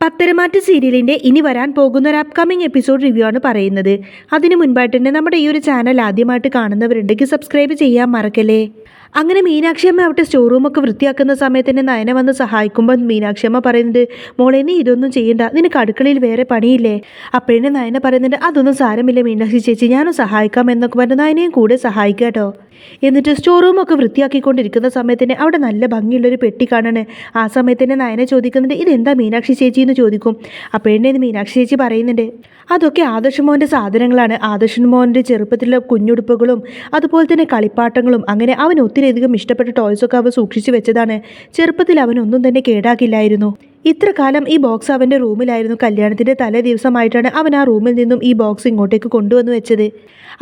പത്തരമാറ്റ് സീരിയലിന്റെ ഇനി വരാൻ പോകുന്ന ഒരു അപ്കമിങ് എപ്പിസോഡ് റിവ്യൂ ആണ് പറയുന്നത്. അതിനു മുൻപായിട്ട് തന്നെ നമ്മുടെ ഈ ഒരു ചാനൽ ആദ്യമായിട്ട് കാണുന്നവരുണ്ടെങ്കിൽ സബ്സ്ക്രൈബ് ചെയ്യാൻ മറക്കല്ലേ? അങ്ങനെ മീനാക്ഷി അമ്മ അവിടെ സ്റ്റോർ റൂമൊക്കെ വൃത്തിയാക്കുന്ന സമയത്ത് തന്നെ നയന വന്ന് സഹായിക്കുമ്പോൾ മീനാക്ഷി അമ്മ പറയുന്നത് മോളെ നീ ഇതൊന്നും ചെയ്യണ്ട. നിനക്ക് അടുക്കളയിൽ വേറെ പണിയില്ലേ? അപ്പോഴേ നയന പറയുന്നുണ്ട് അതൊന്നും സാരമില്ല മീനാക്ഷി ചേച്ചി. ഞാനും സഹായിക്കാം എന്നൊക്കെ പറഞ്ഞ് നയനയും കൂടെ സഹായിക്കാം കേട്ടോ എന്നിട്ട് സ്റ്റോർ റൂമൊക്കെ വൃത്തിയാക്കിക്കൊണ്ടിരിക്കുന്ന സമയത്ത് തന്നെ അവിടെ നല്ല ഭംഗിയുള്ളൊരു പെട്ടി കാണാണ്. ആ സമയത്ത് തന്നെ നയന ചോദിക്കുന്നുണ്ട് ഇതെന്താ മീനാക്ഷി ചേച്ചി എന്ന് ചോദിക്കും? അപ്പോഴേ ഇത് മീനാക്ഷി ചേച്ചി പറയുന്നുണ്ട്. അതൊക്കെ ആദർശ് മോന്റെ സാധനങ്ങളാണ്. ആദർശൻ മോന്റെ ചെറുപ്പത്തിലുള്ള കുഞ്ഞുടുപ്പുകളും അതുപോലെ തന്നെ കളിപ്പാട്ടങ്ങളും അങ്ങനെ അവൻ ഒത്തിരിയധികം ഇഷ്ടപ്പെട്ട ടോയ്സൊക്കെ അവൻ സൂക്ഷിച്ചു വെച്ചതാണ്. ചെറുപ്പത്തിൽ അവനൊന്നും തന്നെ കേടാക്കില്ലായിരുന്നു. ഇത്ര കാലം ഈ ബോക്സ് അവന്റെ റൂമിലായിരുന്നു. കല്യാണത്തിന്റെ തലേ ദിവസമായിട്ടാണ് അവൻ ആ റൂമിൽ നിന്നും ഈ ബോക്സ് ഇങ്ങോട്ടേക്ക് കൊണ്ടുവന്ന് വെച്ചത്.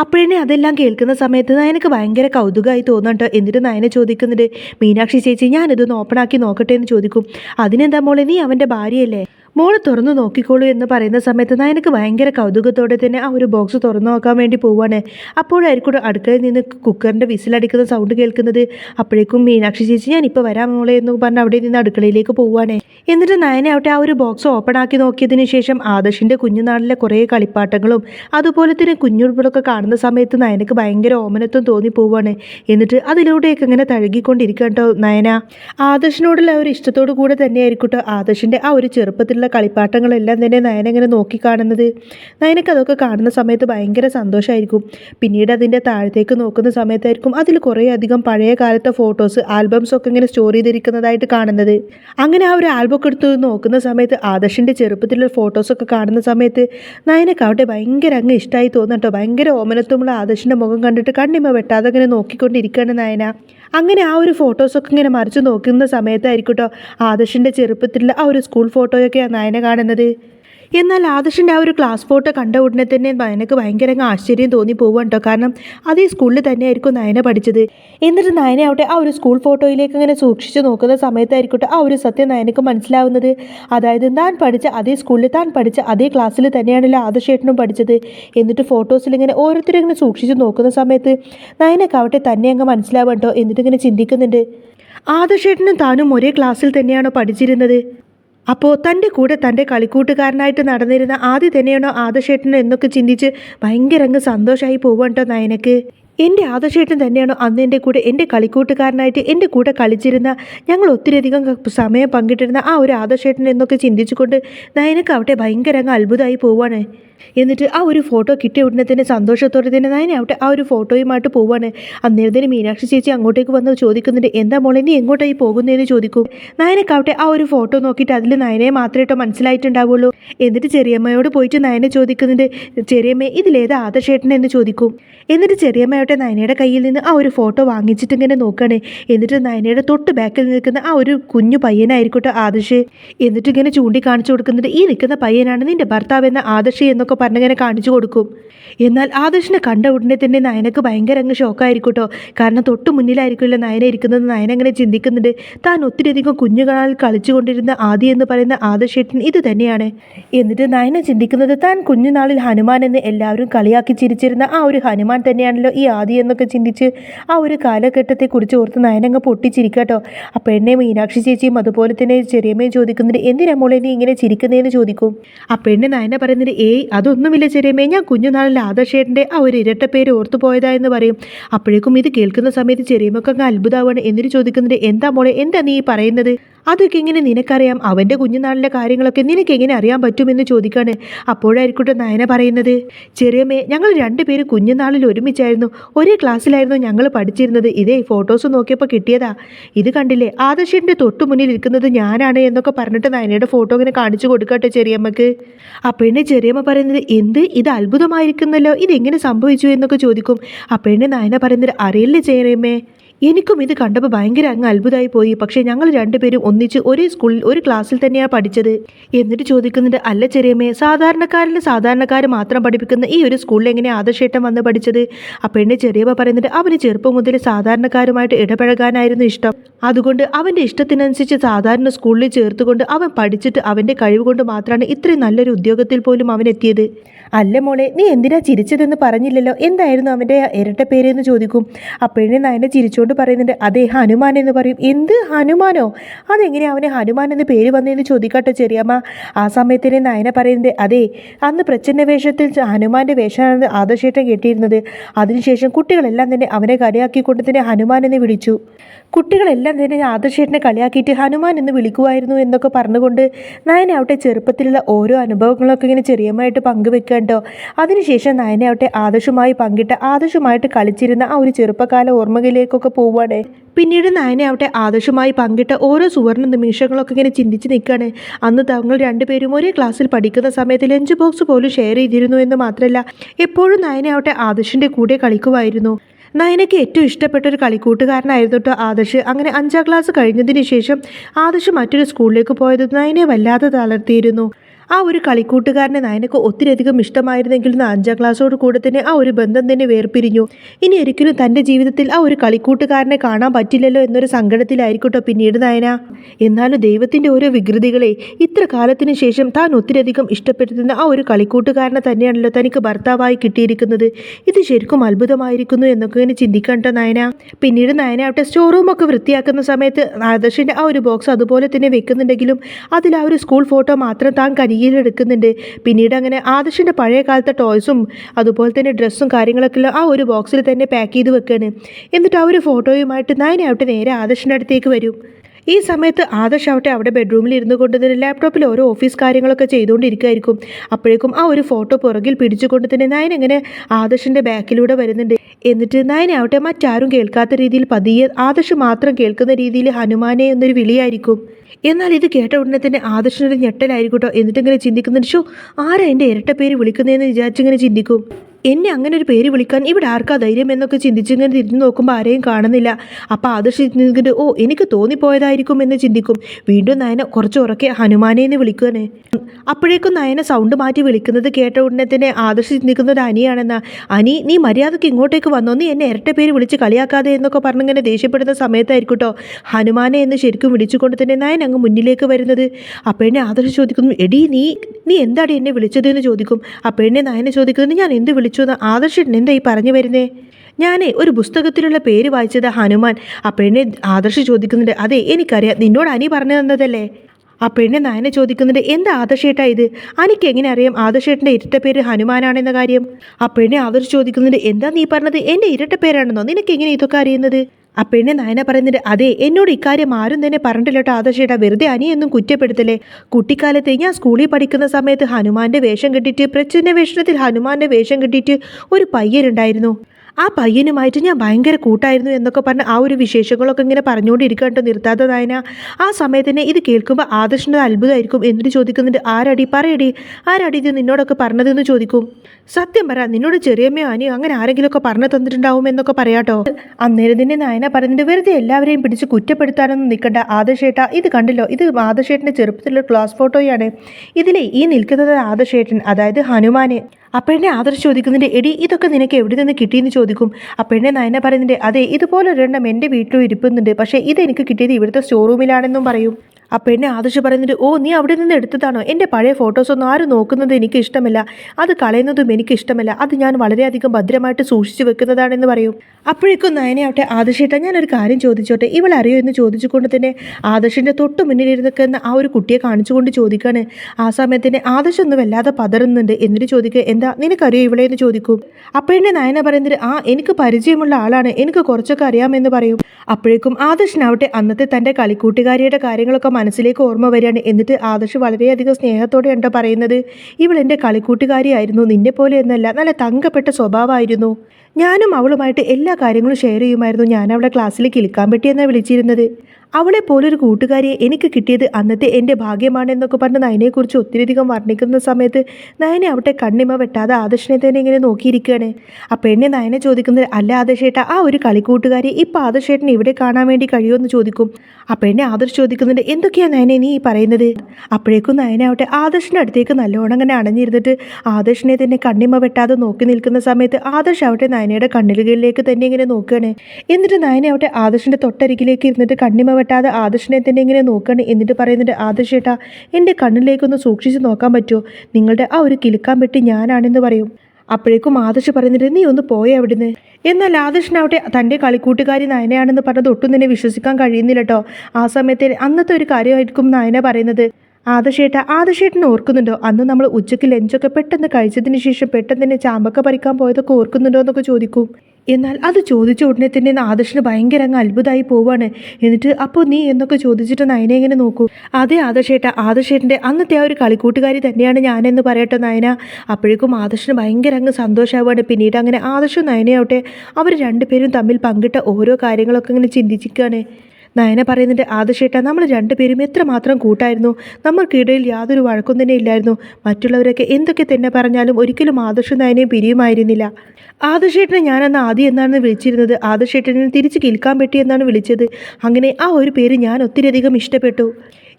അപ്പോഴേ അതെല്ലാം കേൾക്കുന്ന സമയത്ത് നയനക്ക് ഭയങ്കര കൗതുകമായി തോന്നുന്നുണ്ട്. എന്നിട്ട് നയനെ ചോദിക്കുന്നുണ്ട് മീനാക്ഷി ചേച്ചി ഞാനിതൊന്ന് ഓപ്പണാക്കി നോക്കട്ടെ എന്ന് ചോദിക്കും. അതിനെന്താ മോളെ നീ അവന്റെ ഭാര്യയല്ലേ? മോൾ തുറന്നു നോക്കിക്കോളൂ എന്ന് പറയുന്ന സമയത്ത് നയനക്ക് ഭയങ്കര കൗതുകത്തോടെ തന്നെ ആ ഒരു ബോക്സ് തുറന്നു നോക്കാൻ വേണ്ടി പോവാണ്. അപ്പോഴായിരിക്കും അടുക്കളയിൽ നിന്ന് കുക്കറിന്റെ വിസിലടിക്കുന്ന സൗണ്ട് കേൾക്കുന്നത്. അപ്പോഴേക്കും മീനാക്ഷി ചേച്ചി ഞാൻ ഇപ്പോൾ വരാം മോളെ എന്ന് പറഞ്ഞ് അവിടെ നിന്ന് അടുക്കളയിലേക്ക് പോവാണ്. എന്നിട്ട് നയന ആവട്ടെ ആ ഒരു ബോക്സ് ഓപ്പൺ ആക്കി നോക്കിയതിന് ശേഷം ആദർശിന്റെ കുഞ്ഞുനാളിലെ കുറേ കളിപ്പാട്ടങ്ങളും അതുപോലെ തന്നെ കുഞ്ഞുടുപ്പുകളൊക്കെ കാണുന്ന സമയത്ത് നയനക്ക് ഭയങ്കര ഓമനത്വം തോന്നി പോവാണ്. എന്നിട്ട് അതിലൂടെയൊക്കെ ഇങ്ങനെ തഴുകിക്കൊണ്ടിരിക്കുക കേട്ടോ നയന. ആദർശിനോടുള്ള ഒരു ഇഷ്ടത്തോടു കൂടെ തന്നെയായിരിക്കും കേട്ടോ ആദർശിന്റെ ആ ഒരു ചെറുപ്പത്തിലുള്ള കളിപ്പാട്ടങ്ങളെല്ലാം തന്നെ നയന അങ്ങനെ നോക്കി കാണുന്നത് നയനക്ക് അതൊക്കെ കാണുന്ന സമയത്ത് ഭയങ്കര സന്തോഷമായിരിക്കും പിന്നീട് അതിന്റെ താഴത്തേക്ക് നോക്കുന്ന സമയത്തായിരിക്കും അതിൽ കുറേ അധികം പഴയ കാലത്തെ ഫോട്ടോസ് ആൽബംസ് ഒക്കെ ഇങ്ങനെ സ്റ്റോർ ചെയ്തിരിക്കുന്നതായിട്ട് കാണുന്നത്. അങ്ങനെ ആ ഒരു ആൽബം ഒക്കെ എടുത്ത് നോക്കുന്ന സമയത്ത് ആദർശിന്റെ ചെറുപ്പത്തിലുള്ള ഫോട്ടോസൊക്കെ കാണുന്ന സമയത്ത് നയനക്ക് അവിടെ ഭയങ്കര അങ്ങ് ഇഷ്ടമായി തോന്നട്ടോ ഭയങ്കര ഓമനത്വമുള്ള ആദർശിന്റെ മുഖം കണ്ടിട്ട് കണ്ണിമ വെട്ടാതെ അങ്ങനെ നോക്കിക്കൊണ്ടിരിക്കുകയാണ് നയന. അങ്ങനെ ആ ഒരു ഫോട്ടോസൊക്കെ ഇങ്ങനെ മറിച്ച് നോക്കുന്ന സമയത്തായിരിക്കും കേട്ടോ ആദർശിന്റെ ചെറുപ്പത്തിലുള്ള ആ ഒരു സ്കൂൾ ഫോട്ടോയൊക്കെയാണ് നയന കാണുന്നത്. എന്നാൽ ആദർശിന്റെ ആ ഒരു ക്ലാസ് ഫോട്ടോ കണ്ട ഉടനെ തന്നെ നയനക്ക് ഭയങ്കര ആശ്ചര്യം തോന്നി പോവാണ് കേട്ടോ കാരണം അതേ സ്കൂളിൽ തന്നെയായിരിക്കും നയന പഠിച്ചത്. എന്നിട്ട് നയന ആ ഒരു സ്കൂൾ ഫോട്ടോയിലേക്ക് ഇങ്ങനെ സൂക്ഷിച്ചു നോക്കുന്ന സമയത്തായിരിക്കട്ടെ ആ ഒരു സത്യം നയനക്ക് മനസ്സിലാവുന്നത്. അതായത് താൻ പഠിച്ച അതേ സ്കൂളിൽ താൻ പഠിച്ച അതേ ക്ലാസ്സിൽ തന്നെയാണല്ലോ ആദർശേട്ടനും പഠിച്ചത്. എന്നിട്ട് ഫോട്ടോസിൽ ഇങ്ങനെ ഓരോരുത്തരും ഇങ്ങനെ സൂക്ഷിച്ചു നോക്കുന്ന സമയത്ത് നയനക്ക് അവിടെ തന്നെ അങ്ങ് മനസ്സിലാവട്ടോ എന്നിട്ട് ഇങ്ങനെ ചിന്തിക്കുന്നുണ്ട്. ആദർശേട്ടനും താനും ഒരേ ക്ലാസ്സിൽ തന്നെയാണോ പഠിച്ചിരുന്നത്? അപ്പോൾ തന്റെ കൂടെ തന്റെ കളിക്കൂട്ടുകാരനായിട്ട് നടന്നിരുന്ന ആദ്യ തന്നെയാണോ ആദർശേട്ടൻ എന്നൊക്കെ ചിന്തിച്ച് ഭയങ്കര അങ്ങ് സന്തോഷമായി പോവാണ്ടോ നയനക്ക്. എന്റെ ആദർശേട്ടൻ തന്നെയാണ് അന്ന് എന്റെ കൂടെ എന്റെ കളിക്കൂട്ടുകാരനായിട്ട് എന്റെ കൂടെ കളിച്ചിരുന്ന? ഞങ്ങൾ ഒത്തിരിയധികം സമയം പങ്കിട്ടിരുന്ന ആ ഒരു ആദർശേട്ടൻ എന്നൊക്കെ ചിന്തിച്ചുകൊണ്ട് നയനക്ക് അവിടെ ഭയങ്കര അങ്ങ് അത്ഭുതമായി പോവാണ്. എന്നിട്ട് ആ ഒരു ഫോട്ടോ കിട്ടിയ ഉടനെ തന്നെ സന്തോഷത്തോടെ തന്നെ നയന അവിടെ ആ ഒരു ഫോട്ടോയുമായിട്ട് പോവാണ്. അന്നേരത്തിന് മീനാക്ഷി ചേച്ചി അങ്ങോട്ടേക്ക് വന്ന് ചോദിക്കുന്നുണ്ട് എന്താ മോളെ നീ എങ്ങോട്ടായി പോകുന്നതെന്ന് ചോദിക്കും? നയനക്കാവട്ടെ ആ ഒരു ഫോട്ടോ നോക്കിയിട്ട് അതിൽ നയനയെ മാത്രമേ മനസ്സിലായിട്ടുണ്ടാവുള്ളൂ. എന്നിട്ട് ചെറിയമ്മയോട് പോയിട്ട് നയനെ ചോദിക്കുന്നുണ്ട് ചെറിയമ്മ ഇതിലേതാ ആദർശേട്ടൻ എന്ന് ചോദിക്കും? എന്നിട്ട് ചെറിയമ്മയോട്ടെ നയനയുടെ കയ്യിൽ നിന്ന് ആ ഒരു ഫോട്ടോ വാങ്ങിച്ചിട്ട് ഇങ്ങനെ നോക്കുകയാണ്. എന്നിട്ട് നയനയുടെ തൊട്ട് ബാക്കിൽ നിൽക്കുന്ന ആ ഒരു കുഞ്ഞു പയ്യനായിരിക്കട്ടെ ആദർശ്. എന്നിട്ട് ഇങ്ങനെ ചൂണ്ടിക്കാണിച്ചു കൊടുക്കുന്നുണ്ട്. ഈ നിൽക്കുന്ന പയ്യനാണ് നിന്റെ ഭർത്താവ് എന്ന ആദർശ് എന്നൊക്കെ പറഞ്ഞിങ്ങനെ കാണിച്ചു കൊടുക്കും. എന്നാൽ ആദർശിനെ കണ്ട ഉടനെ തന്നെ നയനക്ക് ഭയങ്കര അങ്ങ് ഷോക്കായിരിക്കട്ടോ. കാരണം തൊട്ട് മുന്നിലായിരിക്കുമല്ലോ നയന ഇരിക്കുന്നത്. നയന അങ്ങനെ ചിന്തിക്കുന്നുണ്ട്. താൻ ഒത്തിരിയധികം കുഞ്ഞുകളാൽ കളിച്ചുകൊണ്ടിരുന്ന ആദി എന്ന് പറയുന്ന ആദർശേട്ടൻ ഇത് തന്നെയാണ്. എന്നിട്ട് നയന ചിന്തിക്കുന്നത് താൻ കുഞ്ഞുനാളിൽ ഹനുമാൻ എന്ന് എല്ലാവരും കളിയാക്കി ചിരിച്ചിരുന്ന ആ ഒരു ഹനുമാൻ തന്നെയാണല്ലോ ഈ ആദി എന്നൊക്കെ ചിന്തിച്ച് ആ ഒരു കാലഘട്ടത്തെക്കുറിച്ച് ഓർത്ത് നയനങ്ങ് പൊട്ടിച്ചിരിക്കാട്ടോ ആ എന്നെ മീനാക്ഷി ചേച്ചിയും അതുപോലെ തന്നെ ചെറിയമ്മയും ചോദിക്കുന്നുണ്ട് എന്തിനാ മോളെ നീ ഇങ്ങനെ ചിരിക്കുന്നതെന്ന് ചോദിക്കും? ആ എന്നെ നയന പറയുന്നത് ഏയ് അതൊന്നുമില്ല ചെറിയമ്മേ ഞാൻ കുഞ്ഞുനാളിൽ ആദർശേട്ടന്റെ ആ ഒരു ഇരട്ട പേര് ഓർത്തു പോയതാ എന്ന് പറയും. അപ്പോഴേക്കും ഇത് കേൾക്കുന്ന സമയത്ത് ചെറിയമ്മക്കങ്ങ് അത്ഭുതമാണ് എന്നിട്ട് ചോദിക്കുന്നുണ്ട് എന്താ മോളെ എന്താ നീ പറയുന്നത്? അതൊക്കെ എങ്ങനെ നിനക്കറിയാം? അവന്റെ കുഞ്ഞുനാളിലെ കാര്യങ്ങളൊക്കെ നിനക്ക് എങ്ങനെ അറിയാൻ പറ്റുമെന്ന് ചോദിക്കാണ്. അപ്പോഴായിരിക്കട്ടെ നയന പറയുന്നത്. ചെറിയമ്മേ ഞങ്ങൾ രണ്ടുപേരും കുഞ്ഞുനാളിൽ ഒരുമിച്ചായിരുന്നു. ഒരേ ക്ലാസ്സിലായിരുന്നു ഞങ്ങൾ പഠിച്ചിരുന്നത്. ഇതേ ഫോട്ടോസ് നോക്കിയപ്പോൾ കിട്ടിയതാ. ഇത് കണ്ടില്ലേ? ആദർശിന്റെ തൊട്ടു മുന്നിൽ ഇരിക്കുന്നത് ഞാനാണ് എന്നൊക്കെ പറഞ്ഞിട്ട് നയനയുടെ ഫോട്ടോ ഇങ്ങനെ കാണിച്ചു കൊടുക്കട്ടെ ചെറിയമ്മക്ക്. അപ്പോഴേ ചെറിയമ്മ പറയുന്നത് എന്ത്? ഇത് അത്ഭുതമായിരിക്കുന്നല്ലോ. ഇതെങ്ങനെ സംഭവിച്ചു? എന്നൊക്കെ ചോദിക്കും. അപ്പോഴേ നയന പറയുന്നത് അറിയില്ലേ ചെറിയമ്മേ. എനിക്കും ഇത് കണ്ടപ്പോൾ ഭയങ്കര അങ്ങ് അത്ഭുതമായി പോയി. പക്ഷേ ഞങ്ങൾ രണ്ടുപേരും ഒന്നിച്ച് ഒരേ സ്കൂളിൽ ഒരു ക്ലാസ്സിൽ തന്നെയാണ് പഠിച്ചത്. എന്നിട്ട് ചോദിക്കുന്നുണ്ട് അല്ല ചെറിയമ്മേ സാധാരണക്കാരിൽ സാധാരണക്കാർ മാത്രം പഠിപ്പിക്കുന്ന ഈ ഒരു സ്കൂളിൽ എങ്ങനെ ആദർശേട്ടം വന്ന് പഠിച്ചത്? ആ പെണ്ണ് ചെറിയമ്മ പറയുന്നുണ്ട് അവന് ചെറുപ്പം മുതൽ സാധാരണക്കാരുമായിട്ട് ഇടപഴകാനായിരുന്നു ഇഷ്ടം. അതുകൊണ്ട് അവന്റെ ഇഷ്ടത്തിനനുസരിച്ച് സാധാരണ സ്കൂളിൽ ചേർത്തുകൊണ്ട് അവൻ പഠിച്ചിട്ട് അവന്റെ കഴിവ് കൊണ്ട് മാത്രമാണ് ഇത്രയും നല്ലൊരു ഉദ്യോഗത്തിൽ പോലും അവൻ എത്തിയത്. അല്ല മോളെ നീ എന്തിനാ ചിരിച്ചതെന്ന് പറഞ്ഞില്ലല്ലോ. എന്തായിരുന്നു അവന്റെ ഇരട്ട പേരെന്ന് ചോദിക്കും. അപ്പോഴേ നയനെ ചിരിച്ചുകൊണ്ട് ചിരിച്ചുകൊണ്ട് പറയുന്നുണ്ട് അതേ ഹനുമാൻ എന്ന് പറയും. എന്ത് ഹനുമാനോ? അതെങ്ങനെ അവന് ഹനുമാൻ എന്ന് പേര് വന്നതെന്ന് ചോദിക്കട്ടെ ചെറിയമ്മ. ആ സമയത്തിന് നയന പറയുന്നുണ്ട് അതെ അന്ന് പ്രച്ഛന്ന വേഷത്തിൽ ഹനുമാന്റെ വേഷമാണ് ആദർശേട്ടൻ കെട്ടിയിരുന്നത്. അതിനുശേഷം കുട്ടികളെല്ലാം തന്നെ അവനെ കളിയാക്കിക്കൊണ്ട് തന്നെ ഹനുമാൻ എന്ന് വിളിച്ചു. കുട്ടികളെല്ലാം തന്നെ ആദർശേട്ടനെ കളിയാക്കിയിട്ട് ഹനുമാൻ എന്ന് വിളിക്കുമായിരുന്നു എന്നൊക്കെ പറഞ്ഞുകൊണ്ട് നയന ആവട്ടെ ചെറുപ്പത്തിലുള്ള ഓരോ അനുഭവങ്ങളൊക്കെ ഇങ്ങനെ ചെറിയമായിട്ട് പങ്കുവെക്കണ്ടോ അതിനുശേഷം നയന ആവട്ടെ ആദർശുമായി പങ്കിട്ട ആദർശുമായിട്ട് കളിച്ചിരുന്ന ആ ഒരു ചെറുപ്പകാല ഓർമ്മകളിലേക്കൊക്കെ പോവുകയാണ് പിന്നീട് നയനെ ആവട്ടെ ആദർശുമായി പങ്കിട്ട ഓരോ സുവർണ നിമിഷങ്ങളൊക്കെ ഇങ്ങനെ ചിന്തിച്ച് നിൽക്കുകയാണ് അന്ന് തങ്ങൾ രണ്ടുപേരും ഒരേ ക്ലാസ്സിൽ പഠിക്കുന്ന സമയത്ത് ലഞ്ച് ബോക്സ് പോലും ഷെയർ ചെയ്തിരുന്നു എന്ന് മാത്രമല്ല എപ്പോഴും നയനെ ആവട്ടെ ആദർശിന്റെ കൂടെ കളിക്കുമായിരുന്നു. നയനയ്ക്ക് ഏറ്റവും ഇഷ്ടപ്പെട്ട ഒരു കളിക്കൂട്ടുകാരനായിരുന്നു കേട്ടോ ആദർശ്. അങ്ങനെ അഞ്ചാം ക്ലാസ് കഴിഞ്ഞതിന് ശേഷം ആദർശ് മറ്റൊരു സ്കൂളിലേക്ക് പോയത് നയനെ വല്ലാതെ തളർത്തിയിരുന്നു. ആ ഒരു കളിക്കൂട്ടുകാരനെ നയനക്ക് ഒത്തിരിയധികം ഇഷ്ടമായിരുന്നെങ്കിലും അഞ്ചാം ക്ലാസ്സോട് കൂടെ തന്നെ ആ ഒരു ബന്ധം തന്നെ വേർപിരിഞ്ഞു. ഇനി ഒരിക്കലും തന്റെ ജീവിതത്തിൽ ആ ഒരു കളിക്കൂട്ടുകാരനെ കാണാൻ പറ്റില്ലല്ലോ എന്നൊരു സങ്കടത്തിലായിരിക്കട്ടോ പിന്നീട് നയന. എന്നാലും ദൈവത്തിന്റെ ഓരോ വികൃതികളെ ഇത്ര കാലത്തിന് ശേഷം താൻ ഒത്തിരിയധികം ഇഷ്ടപ്പെടുത്തുന്ന ആ ഒരു കളിക്കൂട്ടുകാരനെ തന്നെയാണല്ലോ തനിക്ക് ഭർത്താവായി കിട്ടിയിരിക്കുന്നത്. ഇത് ശരിക്കും അത്ഭുതമായിരിക്കുന്നു എന്നൊക്കെ ഇങ്ങനെ ചിന്തിക്കണ്ട നയന? പിന്നീട് നയന അവിടെ സ്റ്റോർ റൂമൊക്കെ വൃത്തിയാക്കുന്ന സമയത്ത് ആദർശിന്റെ ആ ഒരു ബോക്സ് അതുപോലെ തന്നെ വെക്കുന്നുണ്ടെങ്കിലും അതിൽ ആ ഒരു സ്കൂൾ ഫോട്ടോ മാത്രം താൻ കരിയിലെടുക്കുന്നുണ്ട് പിന്നീട് അങ്ങനെ ആദർശിന്റെ പഴയ കാലത്തെ ടോയ്സും അതുപോലെ തന്നെ ഡ്രസ്സും കാര്യങ്ങളൊക്കെ ആ ഒരു ബോക്സിൽ തന്നെ പാക്ക് ചെയ്ത് വെക്കുകയാണ് എന്നിട്ട് ആ ഒരു ഫോട്ടോയുമായിട്ട് നയന ആവട്ടെ നേരെ ആദർശിന്റെ അടുത്തേക്ക് വരും. ഈ സമയത്ത് ആദർശ് ആവട്ടെ അവിടെ ബെഡ്റൂമിൽ ഇരുന്ന് കൊണ്ട് തന്നെ ലാപ്ടോപ്പിൽ ഓരോ ഓഫീസ് കാര്യങ്ങളൊക്കെ ചെയ്തുകൊണ്ടിരിക്കുമായിരിക്കും അപ്പോഴേക്കും ആ ഒരു ഫോട്ടോ പുറകിൽ പിടിച്ചുകൊണ്ട് തന്നെ നയൻ ഇങ്ങനെ ആദർശിന്റെ ബാക്കിലൂടെ വരുന്നുണ്ട്. എന്നിട്ട് നയനാവട്ടെ മറ്റാരും കേൾക്കാത്ത രീതിയിൽ പതിയെ ആദർശ് മാത്രം കേൾക്കുന്ന രീതിയിൽ ഹനുമാനെ എന്നൊരു വിളിയായിരിക്കും. എന്നാൽ ഇത് കേട്ട ഉടനെ തന്നെ ആദർശനൊരു ഞെട്ടലായിരിക്കും കേട്ടോ എന്നിട്ടിങ്ങനെ ചിന്തിക്കുന്നുണ്ട് ഷോ ആരാ എന്റെ ഇരട്ട പേര് വിളിക്കുന്നതെന്ന് വിചാരിച്ചിങ്ങനെ ചിന്തിക്കും. എന്നെ അങ്ങനെ ഒരു പേര് വിളിക്കാൻ ഇവിടെ ആർക്കാ ധൈര്യം എന്നൊക്കെ ചിന്തിച്ചിങ്ങനെ തിരിഞ്ഞു നോക്കുമ്പോൾ ആരെയും കാണുന്നില്ല. അപ്പോൾ ആദർശ് ചിന്തിക്കുന്നുണ്ട് ഓ എനിക്ക് തോന്നിപ്പോയതായിരിക്കും എന്ന് ചിന്തിക്കും. വീണ്ടും നയന കുറച്ച് ഉറക്കെ ഹനുമാനെ എന്ന് വിളിക്കുകയാണ് അപ്പോഴേക്കും നയന സൗണ്ട് മാറ്റി വിളിക്കുന്നത് കേട്ട ഉടനെ തന്നെ ആദർശ് ചിന്തിക്കുന്നത് അനിയാണെന്ന. അനി നീ മര്യാദയ്ക്ക് ഇങ്ങോട്ടേക്ക് വന്നോ? നീ എന്നെ ഇരട്ട പേര് വിളിച്ച് കളിയാക്കാതെ എന്നൊക്കെ പറഞ്ഞിങ്ങനെ ദേഷ്യപ്പെടുന്ന സമയത്തായിരിക്കട്ടോ കേട്ടോ ഹനുമാനെ എന്ന് ശരിക്കും വിളിച്ചുകൊണ്ട് തന്നെ നയൻ അങ്ങ് മുന്നിലേക്ക് വരുന്നത്. അപ്പോഴെന്നെ ആദർശ് ചോദിക്കുന്നു എടി നീ നീ എന്താടി എന്നെ വിളിച്ചത്? എന്ന് ചോദിക്കും. അപ്പോഴെന്നെ നയനെ ചോദിക്കുന്നത് ഞാൻ എന്ത് വിളിച്ചു എന്ന് ആദർശൻ എന്താ ഈ പറഞ്ഞു വരുന്നേ? ഞാനേ ഒരു പുസ്തകത്തിലുള്ള പേര് വായിച്ചത് ഹനുമാൻ. ആ പെണ്ണെ ആദർശ് ചോദിക്കുന്നുണ്ട് അതെ എനിക്കറിയാം. നിന്നോട് അനി പറഞ്ഞു തന്നതല്ലേ? ആ പെണ്ണെ നയന ചോദിക്കുന്നുണ്ട് എന്താ ആദർശേട്ടാ ഇത്? അനിക്ക് എങ്ങനെ അറിയാം ആദർശേട്ടന്റെ ഇരട്ട പേര് ഹനുമാനാണെന്ന കാര്യം? ആ പെണ്ണെ ആദർശ് ചോദിക്കുന്നുണ്ട് എന്താ നീ പറഞ്ഞത്? എന്റെ ഇരട്ട പേരാണെന്നോ? നിനക്ക് എങ്ങനെ ഇതൊക്കെ അറിയുന്നത്? അപ്പോഴെന്നെ നയന പറയുന്നുണ്ട് അതെ എന്നോട് ഇക്കാര്യം ആരും തന്നെ പറഞ്ഞിട്ടില്ല കേട്ടോ ആദർശേട്ടാ വെറുതെ അനിയൊന്നും കുറ്റപ്പെടുത്തലേ കുട്ടിക്കാലത്തെ ഞാൻ സ്കൂളിൽ പഠിക്കുന്ന സമയത്ത് ഹനുമാന്റെ വേഷം കെട്ടിയിട്ട് പ്രച്ഛന്ന വേഷത്തിൽ ഹനുമാന്റെ വേഷം കെട്ടിയിട്ട് ഒരു പയ്യനുണ്ടായിരുന്നു. ആ പയ്യനുമായിട്ട് ഞാൻ ഭയങ്കര കൂട്ടായിരുന്നു എന്നൊക്കെ പറഞ്ഞ് ആ ഒരു വിശേഷങ്ങളൊക്കെ ഇങ്ങനെ പറഞ്ഞുകൊണ്ടിരിക്കുക കേട്ടോ നിർത്താതെ നായന. ആ സമയത്തന്നെ ഇത് കേൾക്കുമ്പോൾ ആദർശിന്റെ അത്ഭുതമായിരിക്കും എന്നിട്ട് ചോദിക്കുന്നുണ്ട് ആരടി? പറയടി. ആരടി ഇത് നിന്നോടൊക്കെ പറഞ്ഞതെന്ന് ചോദിക്കും? സത്യം പറ. നിന്നോട് ചെറിയമ്മയോ അനിയോ അങ്ങനെ ആരെങ്കിലുമൊക്കെ പറഞ്ഞു തന്നിട്ടുണ്ടാവും എന്നൊക്കെ പറയാട്ടോ അന്നേരം തന്നെ നായന പറഞ്ഞിട്ട് വെറുതെ എല്ലാവരെയും പിടിച്ച് കുറ്റപ്പെടുത്താനൊന്നും നിൽക്കണ്ട. ആദർശേട്ട ഇത് കണ്ടല്ലോ? ഇത് ആദർശേട്ടന്റെ ചെറുപ്പത്തിലുള്ള ക്ലാസ് ഫോട്ടോയാണ്. ഇതിലെ ഈ നിൽക്കുന്നത് ആദർശേട്ടൻ അതായത് ഹനുമാന്. അപ്പോഴെന്നെ ആദർശ് ചോദിക്കുന്നുണ്ട് എടി ഇതൊക്കെ നിനക്ക് എവിടെ നിന്ന് കിട്ടിയെന്ന് ചോദിക്കും? അപ്പോഴെന്നെ നയന പറയുന്നുണ്ട് അതെ ഇതുപോലെ ഒരെണ്ണം എന്റെ വീട്ടിലും ഇരിപ്പുന്നുണ്ട് പക്ഷേ ഇതെനിക്ക് കിട്ടിയത് ഇവിടുത്തെ സ്റ്റോർ റൂമിലാണെന്നും പറയും. അപ്പോഴെന്നെ ആദർശ് പറയുന്നുണ്ട് ഓ നീ അവിടെ നിന്ന് എടുത്തതാണോ? എന്റെ പഴയ ഫോട്ടോസൊന്നും ആരും നോക്കുന്നത് എനിക്ക് ഇഷ്ടമല്ല. അത് കളയുന്നതും എനിക്ക് ഇഷ്ടമല്ല. അത് ഞാൻ വളരെയധികം ഭദ്രമായിട്ട് സൂക്ഷിച്ചു വെക്കുന്നതാണെന്ന് പറയും. അപ്പോഴേക്കും നയനയാവട്ടെ ആദർശേട്ടാ ഞാനൊരു കാര്യം ചോദിച്ചോട്ടെ? ഇവൾ അറിയോ എന്ന് ചോദിച്ചുകൊണ്ട് തന്നെ ആദർശിന്റെ തൊട്ട് മുന്നിലിരുന്നൊക്കെ ആ ഒരു കുട്ടിയെ കാണിച്ചുകൊണ്ട് ചോദിക്കാണ്. ആ സമയത്ത് തന്നെ ആദർശ് ഒന്ന് വല്ലാതെ പതറുന്നുണ്ട്. എന്നിട്ട് ചോദിക്കുക എന്താ നിനക്കറിയോ ഇവളെ? എന്ന് ചോദിക്കും. അപ്പോഴെന്നെ നയന പറയുന്നത് ആ എനിക്ക് പരിചയമുള്ള ആളാണ്. എനിക്ക് കുറച്ചൊക്കെ അറിയാമെന്ന് പറയും. അപ്പോഴേക്കും ആദർശനാവട്ടെ അന്നത്തെ തന്റെ കളിക്കൂട്ടുകാരിയുടെ കാര്യങ്ങളൊക്കെ മനസ്സിലേക്ക് ഓർമ്മ വരികയാണ്. എന്നിട്ട് ആദർശ് വളരെയധികം സ്നേഹത്തോടെ ഉണ്ടോ പറയുന്നത്? ഇവൾ എന്റെ കളിക്കൂട്ടുകാരിയായിരുന്നു നിന്നെ പോലെ എന്നല്ല നല്ല തങ്കപ്പെട്ട സ്വഭാവമായിരുന്നു. ഞാനും അവളുമായിട്ട് എല്ലാ കാര്യങ്ങളും ഷെയർ ചെയ്യുമായിരുന്നു. ഞാൻ അവളെ ക്ലാസ്സിൽ കിളിക്കാൻ പറ്റിയെന്നാണ് വിളിച്ചിരുന്നത്. അവളെ പോലൊരു കൂട്ടുകാരിയെ എനിക്ക് കിട്ടിയത് അന്നത്തെ എന്റെ ഭാഗ്യമാണെന്നൊക്കെ പറഞ്ഞ് നയനെക്കുറിച്ച് ഒത്തിരിയധികം വർണിക്കുന്ന സമയത്ത് നയനെ അവിടെ കണ്ണിമ വെട്ടാതെ ആദർശനെ തന്നെ ഇങ്ങനെ നോക്കിയിരിക്കുകയാണ്. ആ എന്നെ നയനെ ചോദിക്കുന്നത് അല്ല ആദർശേട്ട ആ ഒരു കളിക്കൂട്ടുകാരി ഇപ്പോൾ ആദർശേട്ടനെ ഇവിടെ കാണാൻ വേണ്ടി കഴിയുമെന്ന് ചോദിക്കും. ആ പെണ്ണെ ആദർശ് ചോദിക്കുന്നുണ്ട് എന്തൊക്കെയാണ് നയനെ നീ പറയുന്നത്? അപ്പോഴേക്കും നയനെ ആവട്ടെ ആദർശിന്റെ അടുത്തേക്ക് നല്ലോണം അങ്ങനെ അണഞ്ഞിരുന്നിട്ട് ആദർശിനെ തന്നെ കണ്ണിമ വെട്ടാതെ നോക്കി നിൽക്കുന്ന സമയത്ത് ആദർശ് ആവട്ടെ നയനയുടെ കണ്ണിലുകളിലേക്ക് തന്നെ ഇങ്ങനെ നോക്കുകയാണ്. എന്നിട്ട് നയനെ ആവട്ടെ ആദർശിന്റെ തൊട്ടരികിലേക്ക് ഇരുന്നിട്ട് കണ്ണിമ വെട്ടാതെ ആദർശനെ തന്നെ ഇങ്ങനെ നോക്കണേ എന്നിട്ട് പറയുന്നുണ്ട് ആദർശേട്ടാ എന്റെ കണ്ണിലേക്കൊന്ന് സൂക്ഷിച്ച് നോക്കാൻ പറ്റുമോ? നിങ്ങളുടെ ആ ഒരു കിലുക്കാൻ പെട്ടി ഞാനാണെന്ന് പറയും. അപ്പോഴേക്കും ആദർശ് പറയുന്നുണ്ട് നീ ഒന്ന് പോയേ അവിടുന്ന്. എന്നാൽ ആദർശനാവട്ടെ തന്റെ കളിക്കൂട്ടുകാരി നയനയാണെന്ന് പറഞ്ഞത് ഒട്ടും തന്നെ വിശ്വസിക്കാൻ കഴിയുന്നില്ല കേട്ടോ ആ സമയത്ത് അന്നത്തെ ഒരു കാര്യമായിരിക്കും നയന പറയുന്നത്. ആദർശേട്ട ആദർശേട്ടനെ ഓർക്കുന്നുണ്ടോ? അന്ന് നമ്മൾ ഉച്ചയ്ക്ക് ലഞ്ചൊക്കെ പെട്ടെന്ന് കഴിച്ചതിന് ശേഷം പെട്ടെന്ന് തന്നെ ചാമ്പക്ക പറിക്കാൻ പോയതൊക്കെ ഓർക്കുന്നുണ്ടോ എന്നൊക്കെ ചോദിക്കും. എന്നാൽ അത് ചോദിച്ച ഉടനെ തന്നെ ആദർശന് ഭയങ്കര അങ്ങ് അത്ഭുതമായി പോവാണ്. എന്നിട്ട് അപ്പോൾ നീ എന്നൊക്കെ ചോദിച്ചിട്ട് നയനെ എങ്ങനെ നോക്കൂ? അതേ ആദർശേട്ട ആദർശേട്ടന്റെ അന്നത്തെ ആ ഒരു കളിക്കൂട്ടുകാരി തന്നെയാണ് ഞാനെന്ന് പറയട്ടെ നയന. അപ്പോഴേക്കും ആദർശന് ഭയങ്കര അങ്ങ് സന്തോഷമാവാണ്. പിന്നീട് അങ്ങനെ ആദർശവും നയനയാവട്ടെ അവർ രണ്ടുപേരും തമ്മിൽ പങ്കിട്ട ഓരോ കാര്യങ്ങളൊക്കെ ഇങ്ങനെ ചിന്തിച്ചിരിക്കുകയാണ് നയന പറയുന്നുണ്ട് ആദർശേട്ട നമ്മൾ രണ്ടുപേരും എത്രമാത്രം കൂട്ടായിരുന്നു. നമ്മൾക്കിടയിൽ യാതൊരു വഴക്കും തന്നെ ഇല്ലായിരുന്നു. മറ്റുള്ളവരൊക്കെ എന്തൊക്കെ തന്നെ പറഞ്ഞാലും ഒരിക്കലും ആദർശ നയനയും പിരിയുമായിരുന്നില്ല. ആദർശേട്ടനെ ഞാനന്ന് ആദ്യം എന്നാണ് വിളിച്ചിരുന്നത്? ആദർശേട്ടനെ തിരിച്ച് കിൽക്കാൻ പറ്റി എന്നാണ് വിളിച്ചത്. അങ്ങനെ ആ ഒരു പേര് ഞാൻ ഒത്തിരിയധികം ഇഷ്ടപ്പെട്ടു.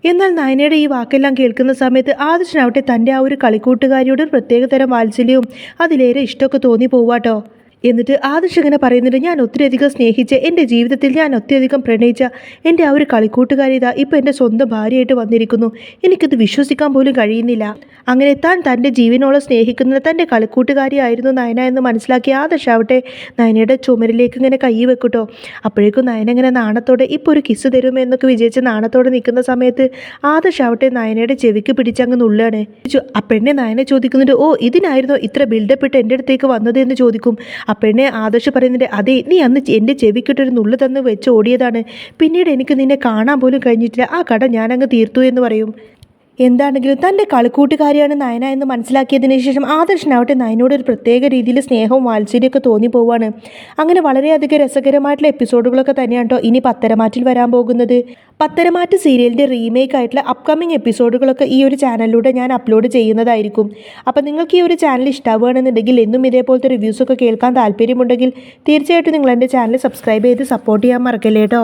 എന്നാൽ നയനയുടെ ഈ വാക്കെല്ലാം കേൾക്കുന്ന സമയത്ത് ആദർശനാവട്ടെ തന്റെ ആ ഒരു കളിക്കൂട്ടുകാരിയോട് പ്രത്യേകതരം വാത്സല്യവും അതിലേറെ ഇഷ്ടമൊക്കെ തോന്നി പോവാട്ടോ. എന്നിട്ട് ആദർശ് ഇങ്ങനെ പറയുന്നുണ്ട് ഞാൻ ഒത്തിരിയധികം സ്നേഹിച്ച എന്റെ ജീവിതത്തിൽ ഞാൻ ഒത്തിരിയധികം പ്രണയിച്ച എന്റെ ആ ഒരു കളിക്കൂട്ടുകാരി ഇതാ ഇപ്പോൾ എന്റെ സ്വന്തം ഭാര്യയായിട്ട് വന്നിരിക്കുന്നു. എനിക്കത് വിശ്വസിക്കാൻ പോലും കഴിയുന്നില്ല. അങ്ങനെ താൻ തന്റെ ജീവനോളം സ്നേഹിക്കുന്ന തന്റെ കളിക്കൂട്ടുകാരിയായിരുന്നു നയന എന്ന് മനസ്സിലാക്കിയ ആദർശ് ആവട്ടെ നയനയുടെ ചുമരിലേക്ക് ഇങ്ങനെ കൈ വെക്കട്ടോ. അപ്പോഴേക്കും നയന ഇങ്ങനെ നാണത്തോടെ ഇപ്പോൾ ഒരു കിസ് തരുമോ? എന്നൊക്കെ വിജയിച്ച് നാണത്തോടെ നിൽക്കുന്ന സമയത്ത് ആദർശ് ആവട്ടെ നയനയുടെ ചെവിക്ക് പിടിച്ചങ്ങ് നുള്ളാണ് അപ്പെണ്ണെ നയനെ ചോദിക്കുന്നുണ്ട് ഓ ഇതിനായിരുന്നോ ഇത്ര ബിൽഡപ്പ് ഇട്ട് എന്റെ അടുത്തേക്ക് വന്നത്? എന്ന് ചോദിക്കും. അപ്പെണ്ണെ ആദർശ് പറയുന്നുണ്ട് അതെ നീ അന്ന് എന്റെ ചെവിക്കിട്ടൊരു നുള്ളു തന്ന് വെച്ച് ഓടിയതാണ്. പിന്നീട് എനിക്ക് നിന്നെ കാണാൻ പോലും കഴിഞ്ഞിട്ടില്ല. ആ കട ഞാനങ്ങ് തീർത്തു എന്ന് പറയും. എന്താണെങ്കിലും തന്റെ കളിക്കൂട്ടുകാരിയാണ് നയന എന്ന് മനസ്സിലാക്കിയതിന് ശേഷം ആദർശനാവട്ടെ നയനോട് ഒരു പ്രത്യേക രീതിയിൽ സ്നേഹവും വാത്സര്യമൊക്കെ തോന്നിപ്പോവാണ് അങ്ങനെ വളരെയധികം രസകരമായിട്ടുള്ള എപ്പിസോഡുകളൊക്കെ തന്നെയാണ് കേട്ടോ ഇനി പത്തരമാറ്റിൽ വരാൻ പോകുന്നത്. പത്തരമാറ്റ് സീരിയലിന്റെ റീമേക്ക് ആയിട്ടുള്ള അപ്കമിങ് എപ്പിസോഡുകളൊക്കെ ഈ ഒരു ചാനലിലൂടെ ഞാൻ അപ്ലോഡ് ചെയ്യുന്നതായിരിക്കും. അപ്പോൾ നിങ്ങൾക്ക് ഈ ഒരു ചാനൽ ഇഷ്ടമാവുകയാണെന്നുണ്ടെങ്കിൽ എന്നും ഇതേപോലത്തെ റിവ്യൂസൊക്കെ കേൾക്കാൻ താല്പര്യമുണ്ടെങ്കിൽ തീർച്ചയായിട്ടും നിങ്ങൾ എന്റെ ചാനൽ സബ്സ്ക്രൈബ് ചെയ്ത് സപ്പോർട്ട് ചെയ്യാൻ മറക്കല്ലേ കേട്ടോ.